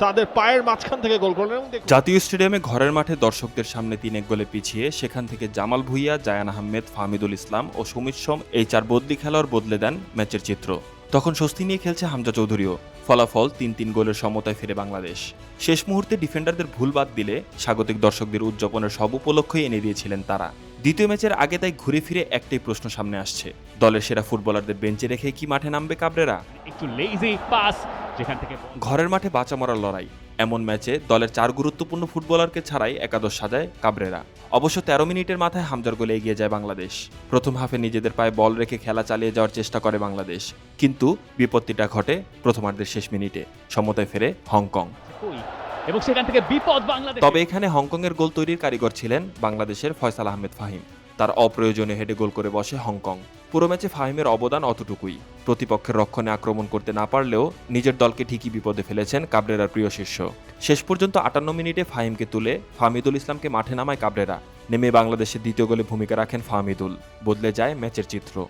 সাদের পায়ের মাঝখান থেকে গোল করলেন এবং জাতীয় স্টেডিয়ামে ঘরের মাঠে দর্শকদের সামনে তিন এক গোলে পিছিয়ে সেখান থেকে জামাল ভুইয়া জায়ান আহমেদ ফাহমিদুল ইসলাম ও সুমিত সোম এই চার বদলি খেলোয়াড় বদলে দেন ম্যাচের চিত্র। তখন স্বস্তি নিয়ে খেলছে হামজা চৌধুরীও। ফলাফল তিন তিন গোলের সমতায় ফিরে বাংলাদেশ। শেষ মুহূর্তে ডিফেন্ডারদের ভুল বাদ দিলে স্বাগতিক দর্শকদের উদযাপনের সব উপলক্ষই এনে দিয়েছিলেন তারা। দ্বিতীয় ম্যাচের আগে তাই ঘুরে ফিরে একটাই প্রশ্ন সামনে আসছে। দলের সেরা ফুটবলারদের বেঞ্চে রেখে কি মাঠে নামবে কাবরেরা? একটু লেজি পাস যেখান থেকে ঘরের মাঠে বাঁচা মরার লড়াই। এমন ম্যাচে দলের চার গুরুত্বপূর্ণ ফুটবলারকে ছাড়াই একাদশ সাজায় কাবরেরা। অবশ্য তেরো মিনিটের মাথায় হামজার গোলে এগিয়ে যায় বাংলাদেশ। প্রথম হাফে নিজেদের পায়ে বল রেখে খেলা চালিয়ে যাওয়ার চেষ্টা করে বাংলাদেশ। কিন্তু বিপত্তিটা ঘটে প্রথমার্ধের শেষ মিনিটে সমতায় ফেরে হংকং। এবং সেখান থেকে বিপদ বাংলাদেশ তবে এখানে হংকংয়ের গোল তৈরির কারিগর ছিলেন বাংলাদেশের ফয়সাল আহমেদ ফাহিম। তার অপ্রয়োজনে হেডে গোল করে বসে হংকং। পুরো ম্যাচে ফাহিমের অবদান অতটুকুই। প্রতিপক্ষের রক্ষণে আক্রমণ করতে না পারলেও নিজের দলকে ঠিকই বিপদে ফেলেছেন কাবরেরার প্রিয় শিষ্য শেষ পর্যন্ত আটান্ন মিনিটে ফাহিমকে তুলে ফাহমিদুল ইসলামকে মাঠে নামায় কাবরেরা। নেমে বাংলাদেশের দ্বিতীয় গোলে ভূমিকা রাখেন ফাহমিদুল। বদলে যায় ম্যাচের চিত্র।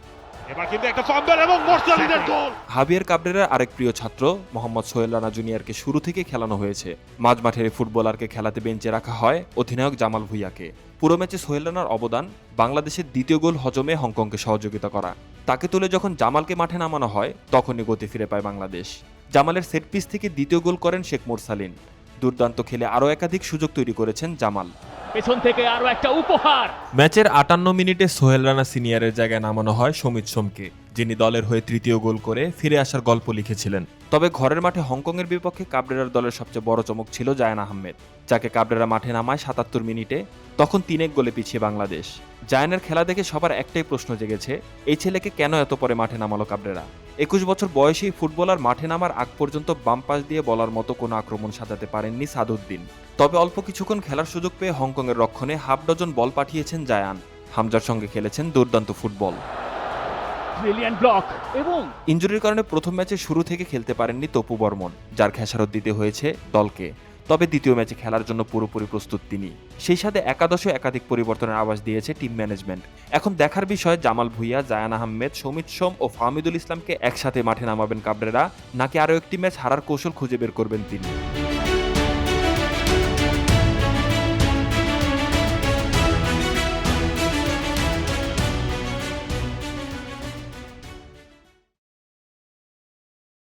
এবার কিন্তু একটা ফাম্বেল এবং মোরসালিনের গোল। হাবিয়ার কাবরেরার আরেক প্রিয় ছাত্র মোহাম্মদ সোহেল রানা জুনিয়রকে শুরু থেকে খেলানো হয়েছে। মাঝ মাঠের ফুটবলারকে খেলাতে বেঞ্চে রাখা হয় অধিনায়ক জামাল ভুইয়াকে। পুরো ম্যাচে সোহেল রানার অবদান বাংলাদেশের দ্বিতীয় গোল হজমে হংকংকে সহযোগিতা করা। তাকে তুলে যখন জামালকে মাঠে নামানো হয় তখনই গতি ফিরে পায় বাংলাদেশ। জামালের সেট পিস থেকে দ্বিতীয় গোল করেন শেখ মোরসালিন। দুর্দান্ত খেলে আরও একাধিক সুযোগ তৈরি করেছেন জামাল। পেছন থেকে আরও একটা উপহার! ম্যাচের আটান্ন মিনিটে সোহেল রানা সিনিয়রের জায়গায় নামানো হয় সমিত সোমকে। যিনি দলের হয়ে তৃতীয় গোল করে ফিরে আসার গল্প লিখেছিলেন। তবে ঘরের মাঠে হংকংয়ের বিপক্ষে কাবরেরার দলের সবচেয়ে বড় চমক ছিল জায়ান আহমেদ, যাকে কাবরেরা মাঠে নামায় সাতাত্তর মিনিটে, তখন তিনেক গোলে পিছিয়ে বাংলাদেশ। জায়ানের খেলা দেখে সবার একটাই প্রশ্ন জেগেছে, এই ছেলেকে কেন এত পরে মাঠে নামালো কাবরেরা? একুশ বছর বয়সী ফুটবলার মাঠে নামার আগ পর্যন্ত বাম পাশ দিয়ে বলার মতো কোনো আক্রমণ সাজাতে পারেননি সাদুদ্দিন। তবে অল্প কিছুক্ষণ খেলার সুযোগ পেয়ে হংকংয়ের রক্ষণে হাফ ডজন বল পাঠিয়েছেন জায়ান। হামজার সঙ্গে খেলেছেন দুর্দান্ত ফুটবল। এবং ইঞ্জুরির কারণে প্রথম ম্যাচে শুরু থেকে খেলতে পারেননি তপু বর্মন, যার খেসারত দিতে হয়েছে দলকে। তবে দ্বিতীয় ম্যাচে খেলার জন্য পুরোপুরি প্রস্তুত তিনি। সেই সাথে একাদশে একাধিক পরিবর্তনের আভাস দিয়েছে টিম ম্যানেজমেন্ট। এখন দেখার বিষয়, জামাল ভুইয়া, জায়ান আহমেদ, সমিত সোম ও ফাহমিদুল ইসলামকে একসাথে মাঠে নামাবেন কাবরেরা, নাকি আরও একটি ম্যাচ হারার কৌশল খুঁজে বের করবেন তিনি?